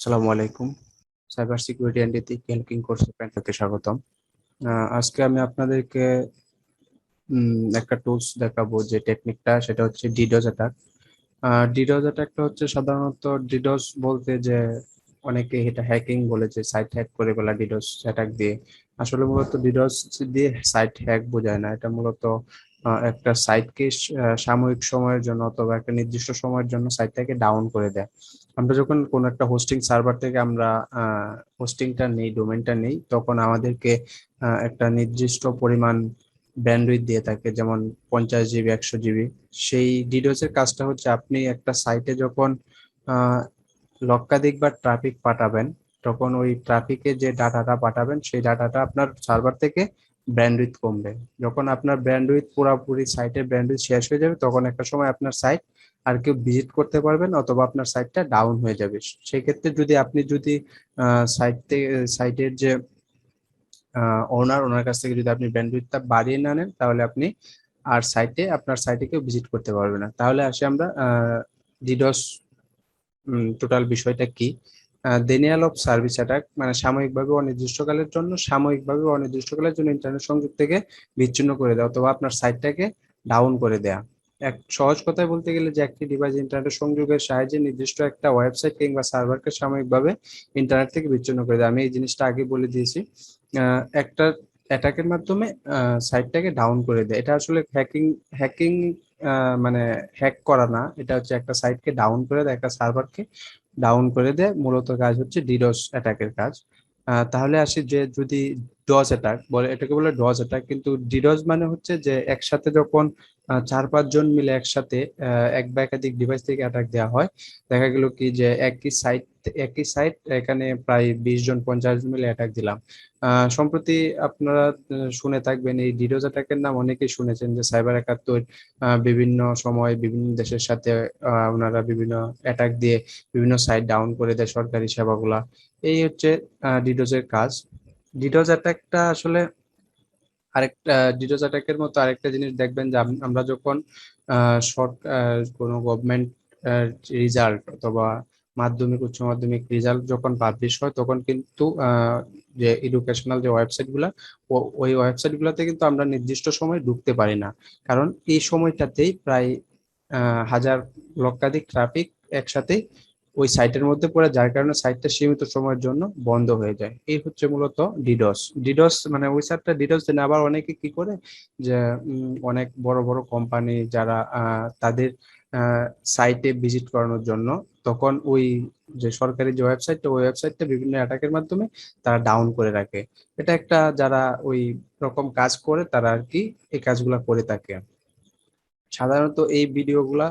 আসসালামু আলাইকুম। Cyber security and ethic helping কোর্সের পক্ষ থেকে স্বাগতম। আজকে আমি আপনাদেরকে একটা টুলস দেখাবো যে টেকনিকটা সেটা হচ্ছে ডিডোজ অ্যাটাক ডিডোজ অ্যাটাকটা হচ্ছে সাধারণত ডিডোস বলতে যে অনেকে এটা হ্যাকিং বলে যে সাইট হ্যাক করে ফেলা ডিডোস অ্যাটাক দিয়ে। আসলে মূলত ডিডোস দিয়ে সাইট হ্যাক বোঝায় না, এটা মূলত একটা সাইটকে সাময়িক সময়ের জন্য অথবা একটা নির্দিষ্ট সময়ের জন্য সাইটটাকে ডাউন করে দেয়। আমরা যখন কোনো একটা হোস্টিং সার্ভার থেকে আমরা হোস্টিংটা নেই ডোমেনটা নেই তখন আমাদেরকে একটা নির্দিষ্ট পরিমাণ ব্যান্ডউইথ দিয়ে থাকে যেমন পঞ্চাশ জিবি একশো জিবি সেই ডিডোস এর কাজটা হচ্ছে আপনি একটা সাইটে যখন আহ, লক্ষাধিক বা ট্রাফিক পাঠাবেন তখন ওই ট্রাফিকে যে ডাটাটা পাঠাবেন সেই ডাটাটা আপনার সার্ভার থেকে ব্যান্ডউইথ কমবে। যখন আপনার ব্যান্ডউইথ পুরোপুরি সাইটের ব্যান্ডউইথ শেষ হয়ে যাবে, তখন একটা সময় আপনার সাইট আর কেউ ভিজিট করতে পারবেন অথবা আপনার সাইটটা ডাউন হয়ে যাবে। সেই ক্ষেত্রে যদি আপনি যদি সাইট থেকে সাইটের যে ওনার ওনার কাছ থেকে যদি আপনি ব্যান্ডউইথটা বাড়িয়ে না নেন, তাহলে আপনি আর সাইটে আপনার সাইটে কেউ ভিজিট করতে পারবে না। তাহলে আসি আমরা ডিডস টোটাল বিষয়টা কি? দেনিয়াল অফ সার্ভিস অ্যাটাক মানে সাময়িকভাবে অনির্দিষ্টকালের জন্য, সাময়িকভাবে অনির্দিষ্টকালের জন্য ইন্টারনেট সংযোগ থেকে বিচ্ছিন্ন করে দেওয়া অথবা আপনার সাইটটাকে ডাউন করে দেয়া। এক, সহজ কথায় বলতে গেলে যে একটি ডিভাইস ইন্টারনেট সংযোগের সাহায্যে নির্দিষ্ট একটা ওয়েবসাইট কিংবা সার্ভারকে সাময়িকভাবে ইন্টারনেট থেকে বিচ্ছিন্ন করে দেয় আমি এই জিনিসটা আগে বলে দিয়েছি। একটা অ্যাটাকের মাধ্যমে সাইটটাকে ডাউন করে দেয়। এটা আসলে হ্যাকিং হ্যাকিং মানে হ্যাক করা না। এটা হচ্ছে একটা সাইটকে ডাউন করে দেয়, একটা সার্ভারকে ডাউন করে দেয় মূলত কাজ হচ্ছে ডিডোস অ্যাটাকের কাজ। তাহলে আসি যে যদি ডস অ্যাটাক বলে, এটাকে বলে ডস অ্যাটাক কিন্তু ডিডোস মানে হচ্ছে যে একসাথে যখন চার পাঁচজন মিলে একসাথে এক বা একাধিক ডিভাইস থেকে অ্যাটাক দেওয়া হয়, দেখা গেল কি যে একই সাইট একই সাইট এখানে প্রায় বিশ জন, পঞ্চাশ জন মিলে অ্যাটাক দিলাম। সম্প্রতি আপনারা শুনে থাকবেন, এই ডিডোস অ্যাটাকের নাম অনেকেই শুনেছেন যে সাইবার একাত্তর বিভিন্ন সময় বিভিন্ন দেশের সাথে ওনারা বিভিন্ন অ্যাটাক দিয়ে বিভিন্ন সাইট ডাউন করে দেয় সরকারি সেবাগুলা। এই হচ্ছে ডিডোস এর কাজ। ডিডোস অ্যাটাকটা আসলে আরেকটা ডিডোস অ্যাটাকের মতো আরেকটা জিনিস দেখবেন যে আমরা যখন শর্ট কোনো গভর্নমেন্ট রেজাল্ট অথবা মাধ্যমিক, উচ্চ মাধ্যমিক রেজাল্ট যখন পাবলিশ হয়, তখন কিন্তু যে এডুকেশনাল যে ওয়েবসাইটগুলা ওই ওয়েবসাইট গুলাতে কিন্তু আমরা নির্দিষ্ট সময় ঢুকতে পারি না। কারণ এই সময়টাতেই প্রায় হাজার লক্ষাধিক ট্রাফিক একসাথে ওই সাইটের মধ্যে পড়ে, যার কারণে সাইটটা সীমিত সময়ের জন্য বন্ধ হয়ে যায়। এই হচ্ছে মূলত ডিডস ডিডস মানে ওই সাইটটা ডিডস দেন আবার অনেকে কি করে? যে অনেক বড় বড় কোম্পানি যারা তাদের সাইটে ভিজিট করানোর জন্য, তখন ওই যে সরকারি যে ওয়েবসাইটটা ওই ওয়েবসাইটটা বিভিন্ন অ্যাটাকের মাধ্যমে তারা ডাউন করে রাখে। এটা একটা যারা ওই রকম কাজ করে, তারা আর কি এই কাজগুলা করে থাকে। সাধারণত এই ভিডিওগুলা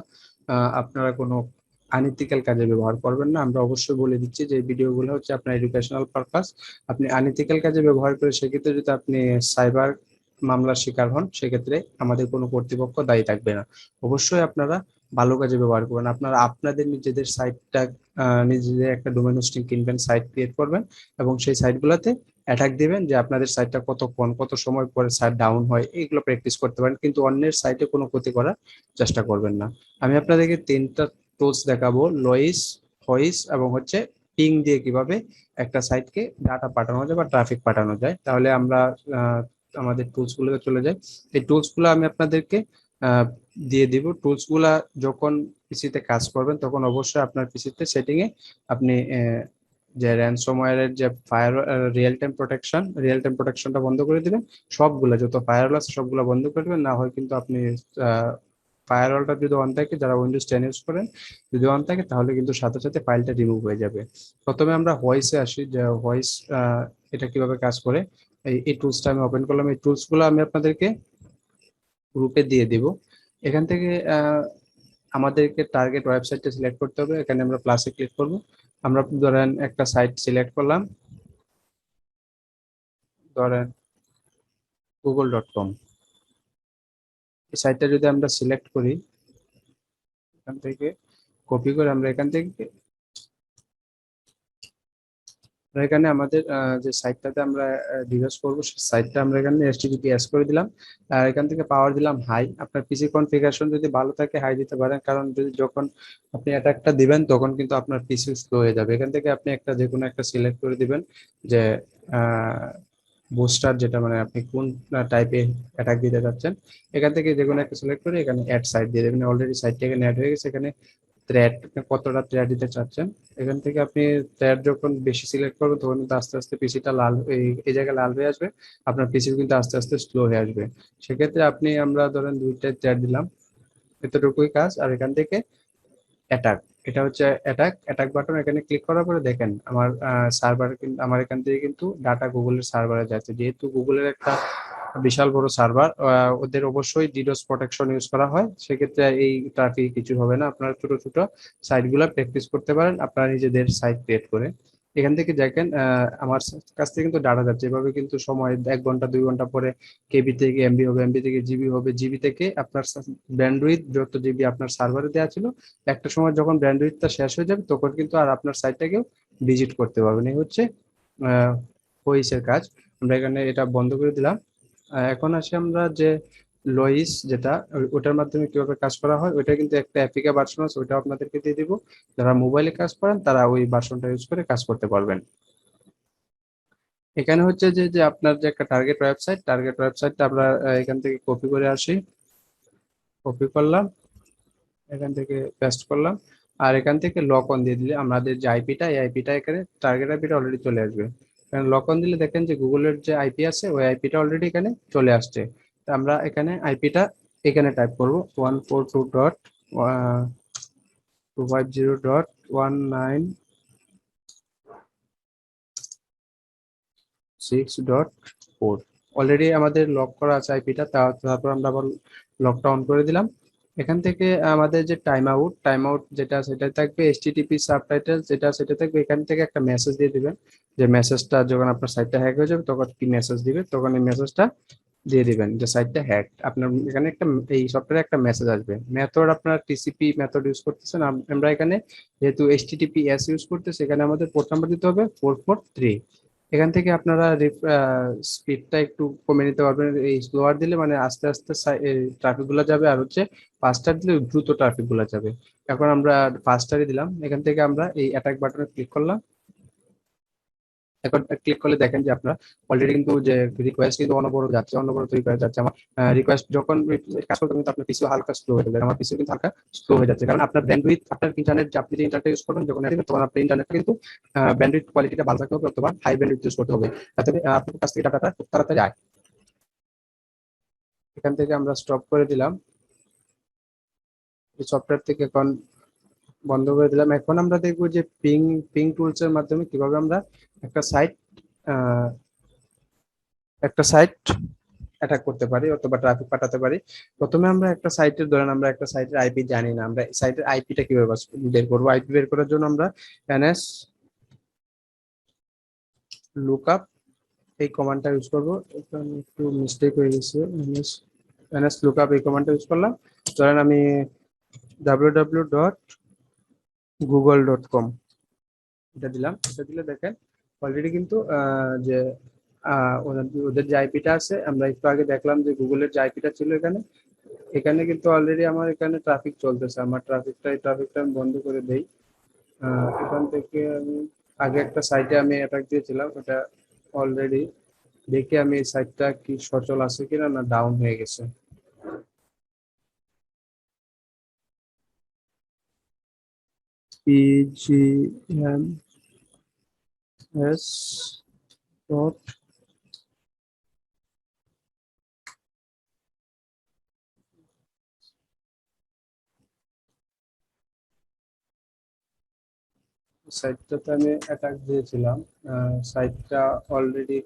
আপনারা কোনো আনইথিক্যাল কাজে ব্যবহার করবেন না। আমরা অবশ্যই বলে দিচ্ছি যে ভিডিওগুলো হচ্ছে আপনার এডুকেশনাল পারপাস আপনি আনইথিক্যাল কাজে ব্যবহার করে সেক্ষেত্রে যদি আপনি সাইবার মামলার শিকার হন, সেক্ষেত্রে আমাদের কোনো কর্তৃপক্ষ দায়ী থাকবে না। অবশ্যই আপনারা ভালো কাজে ব্যবহার করবেন। আপনারা আপনাদের নিজেদের সাইটটা নিজেদের একটা ডোমেন হোস্টিং কিনবেন সাইট ক্রিয়েট করবেন এবং সেই সাইটগুলোতে অ্যাটাক দিবেন যে, আপনাদের সাইটটা কতক্ষণ, কত সময় পরে সাইট ডাউন হয় এগুলো প্র্যাকটিস করতে পারেন। কিন্তু অন্যের সাইটে কোনো ক্ষতি করার চেষ্টা করবেন না। আমি আপনাদেরকে তিনটা টুলস দেখাবো লয়েস হয়েস এবং হচ্ছে পিং দিয়ে কীভাবে একটা সাইটকে ডাটা পাঠানো যায় বা ট্রাফিক পাঠানো যায়। তাহলে আমরা আমাদের টুলস গুলোতে চলে যাই। এই টুলসগুলো আমি আপনাদেরকে দিয়ে দিব। টুলসগুলা যখন পিসিতে কাজ করবেন, তখন অবশ্যই আপনার পিসিতে সেটিং এ আপনি যে র্যানসমওয়্যারের যে fire real time protection real time প্রোটেকশনটা বন্ধ করে দিবেন। সবগুলো, যত ফায়ারওয়াল আছে, সবগুলো বন্ধ করে দিবেন। না হয় কিন্তু আপনি ফায়ারওয়ালটা যদি অন থাকে, যারা উইন্ডোজ টেন ইউজ করেন, যদি অন থাকে, তাহলে কিন্তু সাথে সাথে ফাইলটা রিমুভ হয়ে যাবে। প্রথমে আমরা ভয়েসে আসি, যে ভয়েস এটা কীভাবে কাজ করে, এই টুলসটা আমি ওপেন করলাম। এই টুলসগুলো আমি আপনাদেরকে গ্রুপে দিয়ে দিব। এখান থেকে আমাদেরকে টার্গেট ওয়েবসাইটটা সিলেক্ট করতে হবে। এখানে আমরা প্লাসে ক্লিক করব। আমরা ধরেন একটা সাইট সিলেক্ট করলাম। ধরেন গুগল ডট কম এই সাইটটা যদি আমরা সিলেক্ট করি, এখান থেকে কপি করে আমরা এখান থেকে এখানে আমাদের যে সাইটটাতে আমরা ডিভাইস করব, সেই সাইটটা আমরা এখানে এস করে দিলাম। আর এখান থেকে পাওয়ার দিলাম হাই আপনার পিসি কনফিগারেশন যদি ভালো থাকে হাই দিতে পারেন। কারণ যদি যখন আপনি অ্যাটাকটা দিবেন, তখন কিন্তু আপনার পিসি স্লো হয়ে যাবে। এখান থেকে আপনি একটা যে কোনো একটা সিলেক্ট করে দিবেন যে বুস্টার যেটা মানে আপনি কোন টাইপের অ্যাটাক দিতে যাচ্ছেন এখান থেকে যে কোনো একটা সিলেক্ট করে এখানে অ্যাড সাইট দিয়ে দেবেন। অলরেডি সাইটটা এখানে অ্যাড হয়ে গেছে, এখানে থ্রেড কতটা থ্রেড দিতে চাচ্ছেন, এখান থেকে আপনি থ্রেড যখন বেশি সিলেক্ট করবেন, তখন কিন্তু আস্তে আস্তে পিসিটা লাল, এই এই জায়গায় লাল হয়ে আসবে, আপনার পিসি কিন্তু আস্তে আস্তে স্লো হয়ে আসবে। সেক্ষেত্রে আপনি আমরা ধরেন দুইটা থ্রেড দিলাম, এতটুকুই কাজ, আর এখান থেকে অ্যাটাক এটা হচ্ছে অ্যাটাক অ্যাটাক বাটন এখানে ক্লিক করার পরে দেখেন আমার সার্ভার কিন্তু আমার এখান থেকে কিন্তু ডাটা গুগলের সার্ভারে যাচ্ছে। যেহেতু গুগলের একটা বিশাল বড় সার্ভার ওদের অবশ্যই ডিডোস প্রোটেকশন ইউজ করা হয়। সেক্ষেত্রে এই ট্রাফিক কিছু হবে না। আপনারা ছোট ছোট সাইটগুলো প্র্যাকটিস করতে পারেন। আপনারা নিজেদের সাইট ক্রিয়েট করে। এখান থেকে দেখেন আমার কাছ থেকে কিন্তু ডাটা যাচ্ছে। এভাবে কিন্তু সময়, এক ঘণ্টা, দুই ঘণ্টা পরে কেবি থেকে এমবি হবে এমবি থেকে জিবি হবে জিবি থেকে আপনার ব্যান্ডউইথ যত জিবি আপনার সার্ভারে দেওয়া ছিল, একটা সময় যখন ব্যান্ডউইথটা শেষ হয়ে যাবে, তখন কিন্তু আর আপনার সাইটটাকেও ভিজিট করতে পারবেন। এই হচ্ছে ওইসের কাজ। আমরা এখানে এটা বন্ধ করে দিলাম। এখন আসি আমরা যে লইস যেটা, ওটার মাধ্যমে কীভাবে কাজ করা হয় ওইটা কিন্তু একটা অ্যাপিকা ভার্সন আছে ওইটা আপনাদেরকে দিয়ে দিব। যারা মোবাইলে কাজ করেন, তারা ওই ভার্সনটা ইউজ করে কাজ করতে পারবেন। এখানে হচ্ছে যে যে আপনার যে একটা টার্গেট ওয়েবসাইট টার্গেট ওয়েবসাইটটা আমরা এখান থেকে কপি করে আসি। কপি করলাম, এখান থেকে পেস্ট করলাম, আর এখান থেকে লক অন দিয়ে দিলে আমাদের যে আইপিটা এই আইপিটা এখানে টার্গেট আইপিটা অলরেডি চলে আসবে। কারণ লক অন দিলে দেখেন যে গুগলের যে আইপি আছে, ওই আইপিটা অলরেডি এখানে চলে আসছে। আমরা এখানে আইপিটা এখানে টাইপ করব। One four two dot two five zero dot one nine six dot four already আমাদের লক করা আছে আইপিটা তারপর আমরা আবার লকটা অন করে দিলাম। এখান থেকে আমাদের যে টাইম আউট টাইম আউট যেটা সেটা থাকবে এইচটিটিপি সাবটাইটেল যেটা সেটা থাকবে, এখান থেকে একটা মেসেজ দিয়ে দিবেন। যে মেসেজটা যখন আপনার সাইটটা হ্যাক হয়ে যাবে, তখন কি মেসেজ দিবে? তখন এই মেসেজটা দিয়ে দিবেন যে সাইটটা হ্যাক আপনার এখানে একটা, এই সফটওয়্যারে একটা মেসেজ আসবে। মেথড আপনার টিসিপি মেথড ইউজ করতেছেন। আমরা এখানে যেহেতু এইচটিটিপি এস ইউজ করতেছি, এখানে আমাদের পোর্ট নাম্বার দিতে হবে ফোর ফোর থ্রি এখান থেকে আপনারা স্পিডটা একটু কমে নিতে পারবেন। এই স্লোয়ার দিলে মানে আস্তে আস্তে ট্রাফিকগুলো যাবে। আর হচ্ছে ফাস্টার দিলে দ্রুত ট্রাফিকগুলো যাবে। এখন আমরা ফাস্টারই দিলাম। এখান থেকে আমরা এই অ্যাটাক বাটনে ক্লিক করলাম। এখন ক্লিক করলে দেখেন যে আপনার অলরেডি কিন্তু যে রিকোয়েস্ট কিন্তু অনবরত যাচ্ছে, অনবরত রিকোয়েস্ট যাচ্ছে। আমার রিকোয়েস্ট যখন কাজ করতে কিন্তু আপনার পিসি হালকা স্লো হয়ে যাবে। আমার পিসি কিন্তু হালকা স্লো হয়ে যাচ্ছে। কারণ আপনার ব্যান্ডউইথ আপনার ইন্টারনেট আপনি যে ইন্টারনেট ইউজ করবেন, যখন তখন আপনার ইন্টারনেট কিন্তু ব্যান্ডউইথ কোয়ালিটিটা ভালো থাকতে হবে অথবা হাই ব্যান্ডউইথ ইউজ করতে হবে। তাতে আপনার কাছ থেকে ডাটাটা খুব তাড়াতাড়ি যায় এখান থেকে আমরা স্টপ করে দিলাম। সফটওয়্যার থেকে এখন বন্ধ করে দিলাম। এখন আমরা দেখব যে পিং পিং টুলস এর মাধ্যমে কীভাবে আমরা একটা সাইট একটা সাইট অ্যাটাক করতে পারি অথবা ট্রাফিক পাঠাতে পারি। প্রথমে আমরা একটা সাইটের ধরেন আমরা একটা সাইটের আইপি জানি না। আমরা সাইটের আইপিটা কীভাবে বের করব? আইপি বের করার জন্য আমরা এনএস লুকআপ এই কমান্ডটা ইউজ করব। একটু মিস্টেক হয়ে গেছে। এনএস এনএস লুকআপ এই কমান্ডটা ইউজ করলাম। ধরেন আমি W W dot Google dot com এটা দিলাম। এটা দিলে দেখেন অলরেডি কিন্তু যে ওদের- যে আইপিটা আছে, আমরা একটু আগে দেখলাম যে গুগলের যে আইপিটা ছিল এখানে এখানে কিন্তু অলরেডি আমার এখানে ট্রাফিক চলতেছে। আমার ট্রাফিকটা এই ট্রাফিকটা আমি বন্ধ করে দেই। এখান থেকে আমি, আগে একটা সাইটে আমি অ্যাটাক দিয়েছিলাম, ওটা অলরেডি দেখে আমি এই সাইটটা কি সচল আছে কিনা না ডাউন হয়ে গেছে। পিজিএম এস ডট সাইটটাতে আমি অ্যাটাক দিয়েছিলাম। সাইটটা অলরেডি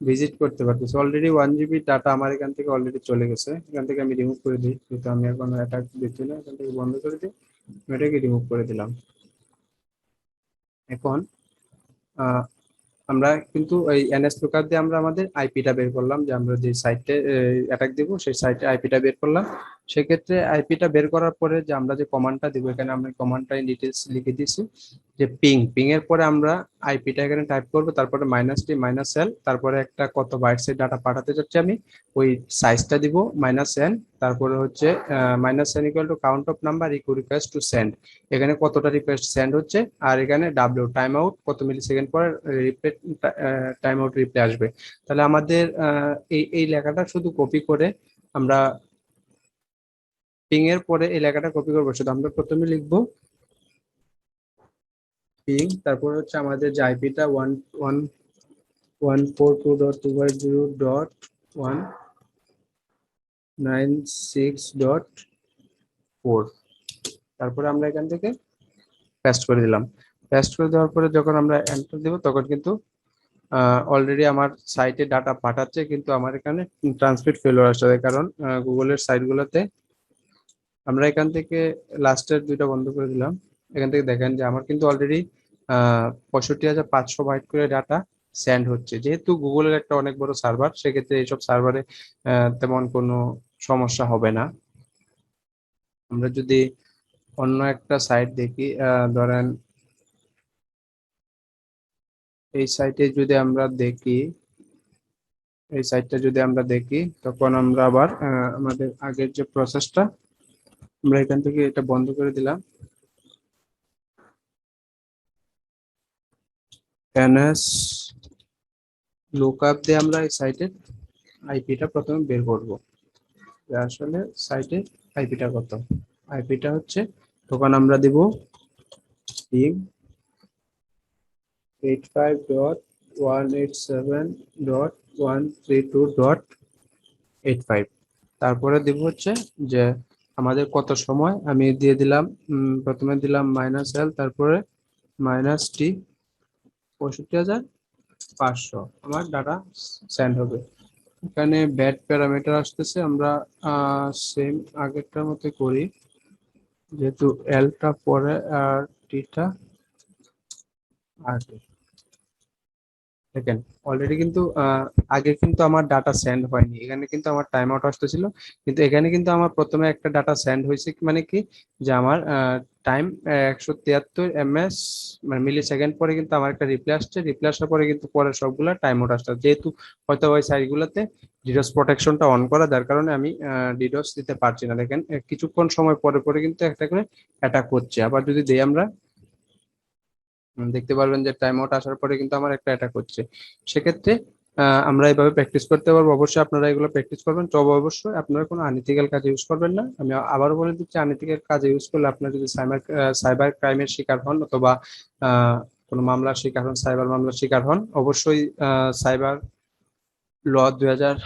ভিজিট করতে পারতেছি। অলরেডি ওয়ান জিবি ডাটা আমার এখান থেকে অলরেডি চলে গেছে। এখান থেকে আমি রিমুভ করে দিই। যেহেতু আমি এখন অ্যাটাক দিচ্ছি না, এখান থেকে বন্ধ করে দিই। এটাকে রিমুভ করে দিলাম। এখন আমরা কিন্তু এই এনএস প্রকার দিয়ে আমরা আমাদের আইপিটা বের করলাম যে আমরা যে সাইটে অ্যাটাক দিব, সেই সাইটে আইপিটা বের করলাম। সেক্ষেত্রে আইপিটা বের করার পরে যে আমরা যে কমান্ডটা দিব, এখানে আমরা কমান্ডটাই ডিটেলস লিখে দিয়েছি, যে পিং পিং এর পরে আমরা আইপিটা এখানে টাইপ করব, তারপরে মাইনাস টি মাইনাস এল তারপরে একটা কত বাইটসের ডাটা পাঠাতে যাচ্ছি আমি, ওই সাইজটা দিব মাইনাস এন তারপরে হচ্ছে minus N equal to count of number ইকু request to send এখানে কতটা রিকোয়েস্ট সেন্ড হচ্ছে, আর এখানে ডাব্লিউ টাইম আউট কত মিলি সেকেন্ড পরে রিপ্লে টাইম আউট রিপ্লে আসবে, তাহলে আমাদের এই এই লেখাটা শুধু কপি করে আমরা পিং এর পরে এই লেখাটা কপি করব। শুধু আমরা প্রথমে লিখব পিং তারপর হচ্ছে আমাদের যে আইপিটা one one one four two dot zero dot one nine six dot four তারপরে আমরা এখান থেকে পেস্ট করে দিলাম। পেস্ট করে দেওয়ার পরে যখন আমরা এন্টার দেব, তখন কিন্তু অলরেডি আমার সাইটে ডাটা পাঠাচ্ছে, কিন্তু আমার এখানে ট্রান্সমিট ফেলোয়ার আসছে। কারণ গুগলের সাইটগুলোতে আমরা এখান থেকে লাস্টের দুইটা বন্ধ করে দিলাম। এখান থেকে দেখেন যে আমার কিন্তু অলরেডি পঁয়ষট্টি হাজার পাঁচশো বাইট করে ডাটা সেন্ড হচ্ছে। যেহেতু গুগলের একটা অনেক বড় সার্ভার সেক্ষেত্রে এইসব সার্ভারে তেমন কোনো সমস্যা হবে না। আমরা যদি অন্য একটা সাইট দেখি ধরেন এই সাইটে যদি আমরা দেখি, এই সাইটটা যদি আমরা দেখি, তখন আমরা আবার আমাদের আগের যে প্রসেসটা আমরা এখান থেকে এটা বন্ধ করে দিলাম। এনএস লুকআপ দিয়ে আমরা এই সাইটের আইপিটা প্রথমে বের করব। আসলে সাইটের আইপিটা কত? আইপিটা হচ্ছে তখন আমরা দিব ping eight five dot one eight seven dot one three two dot eight five তারপরে দিব হচ্ছে যে আমাদের কত সময়? আমি দিয়ে দিলাম প্রথমে দিলাম মাইনাস এল তারপরে মাইনাস টি পঁয়ষট্টি হাজার পাঁচশো। আমার ডাটা সেন্ড হবে। এখানে ব্যাড প্যারামিটার আসতেছে, আমরা সেম আগেরটার মতো করি। যেহেতু এলটা পরে আর টিটা আগে। দেখেন অলরেডি কিন্তু আগে কিন্তু আমার ডাটা সেন্ড হয়নি। এখানে কিন্তু আমার টাইম আউট আসতেছিল। কিন্তু এখানে কিন্তু আমার প্রথমে একটা ডাটা সেন্ড হয়েছে মানে কি? যে আমার টাইম একশো তিয়াত্তর এমএস মানে মিলি সেকেন্ড পরে কিন্তু আমার একটা রিপ্লাই আসছে। রিপ্লাই আসার পরে কিন্তু পরে সবগুলা টাইম আউট আসছে। যেহেতু হয়তো ওই সাইটগুলোতে ডিডোস প্রোটেকশনটা অন করা, যার কারণে আমি ডিডোস দিতে পারছি না। দেখেন কিছুক্ষণ সময় পরে পরে কিন্তু একটা করে অ্যাটাক করছে আবার যদি দেই আমরা দেখতে পারবেন যে টাইম আউট আসার পরে কিন্তু আমার একটা অ্যাটাক হচ্ছে। সেক্ষেত্রে আমরা এইভাবে প্র্যাকটিস করতে পারব। অবশ্যই আপনারা এগুলো প্র্যাকটিস করবেন। তবে অবশ্যই আপনারা কোনো আনইথিক্যাল কাজে ইউজ করবেন না। আমি আবারও বলে দিচ্ছি আনইথিক্যাল কাজে ইউজ করলে আপনার যদি সাইবার সাইবার ক্রাইমের শিকার হন অথবা কোনো মামলার শিকার হন সাইবার মামলার শিকার হন, অবশ্যই সাইবার ল দুই হাজার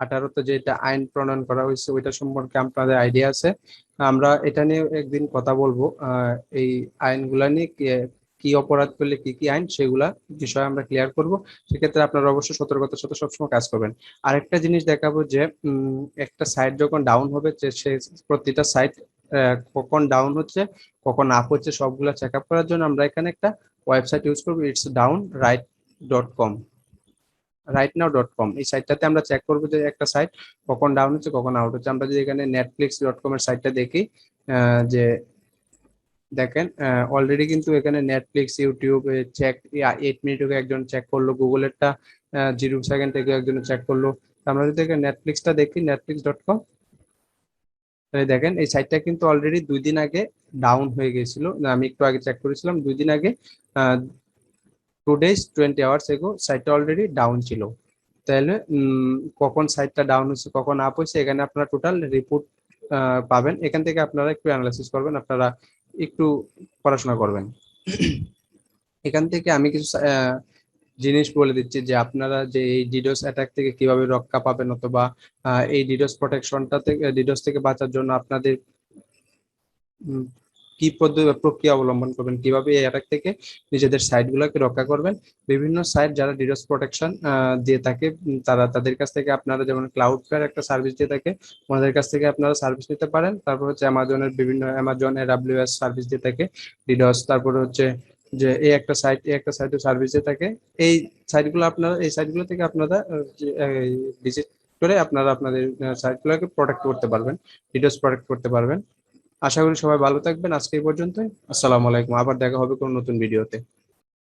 আঠারোতে যেটা আইন প্রণয়ন করা হয়েছে, ওইটা সম্পর্কে আপনাদের আইডিয়া আছে। আমরা এটা নিয়ে একদিন কথা বলব। এই আইনগুলা নিয়ে কি- অপরাধ করলে কি কি আইন, সেগুলা বিষয়ে আমরা ক্লিয়ার করব। সেক্ষেত্রে আপনারা অবশ্যই সতর্কতার সাথে সবসময় কাজ করবেন। আরেকটা জিনিস দেখাবো যে একটা সাইট যখন ডাউন হবে, যে সে প্রতিটা সাইট কখন ডাউন হচ্ছে, কখন আপ হচ্ছে, সবগুলা চেক আপ করার জন্য আমরা এখানে একটা ওয়েবসাইট ইউজ করব। It's down right dot com right now dot com এই সাইটটাতে আমরা চেক করব যে একটা সাইট কখন ডাউন হচ্ছে, কখন আউট হচ্ছে। আমরা যদি এখানে নেটফ্লিক্স ডট কম এর সাইটটা দেখি যে দেখেন অলরেডি কিন্তু এখানে Netflix YouTube check eight minute আগে একজন চেক করল গুগলেরটা জিরো সেকেন্ড থেকে একজন চেক করল। আমরা যদি এখানে নেটফ্লিক্সটা দেখি নেটফ্লিক্স ডট কম দেখেন, এই সাইটটা কিন্তু অলরেডি দুই দিন আগে ডাউন হয়ে গেছিল আমি একটু আগে চেক করেছিলাম, দুই দিন আগে টু ডেজ টোয়েন্টি আওয়ার্স এগো সাইটটা অলরেডি ডাউন ছিল। তাহলে কখন সাইটটা ডাউন হচ্ছে কখন আপ হচ্ছে এখানে আপনারা টোটাল রিপোর্ট পাবেন। এখান থেকে আপনারা একটু অ্যানালাইসিস করবেন, আপনারা একটু পড়াশোনা করবেন। এখান থেকে আমি কিছু জিনিস বলে দিচ্ছি যে আপনারা যে এই ডিডোস অ্যাটাক থেকে কীভাবে রক্ষা পাবেন অথবা এই ডিডোস প্রোটেকশনটা থেকে ডিডোস থেকে বাঁচার জন্য আপনাদের কি পদ্ধতি প্রক্রিয়া অবলম্বন করবেন, কীভাবে এই অ্যাটাক থেকে নিজেদের সাইটগুলোকে রক্ষা করবেন, বিভিন্ন সাইট যারা ডিডোস প্রোটেকশন দিয়ে থাকে তারা তাদের কাছ থেকে আপনারা যেমন ক্লাউড ফেয়ার একটা সার্ভিস দিয়ে থাকে, ওনাদের কাছ থেকে আপনারা সার্ভিস নিতে পারেন, তারপর হচ্ছে অ্যামাজনের বিভিন্ন অ্যামাজন এডাব্লিউএস সার্ভিস দিয়ে থাকে ডিডোস তারপরে হচ্ছে যে এই একটা সাইট এই একটা সাইটে সার্ভিস দিয়ে থাকে, এই সাইটগুলো আপনারা, এই সাইটগুলো থেকে আপনারা ভিজিট করে আপনারা আপনাদের সাইটগুলোকে প্রোটেক্ট করতে পারবেন ডিডোস প্রোটেক্ট করতে পারবেন। আশা করি সবাই ভালো থাকবেন। আজকে এই পর্যন্তই। আসসালামু আলাইকুম। আবার দেখা হবে কোনো নতুন ভিডিওতে।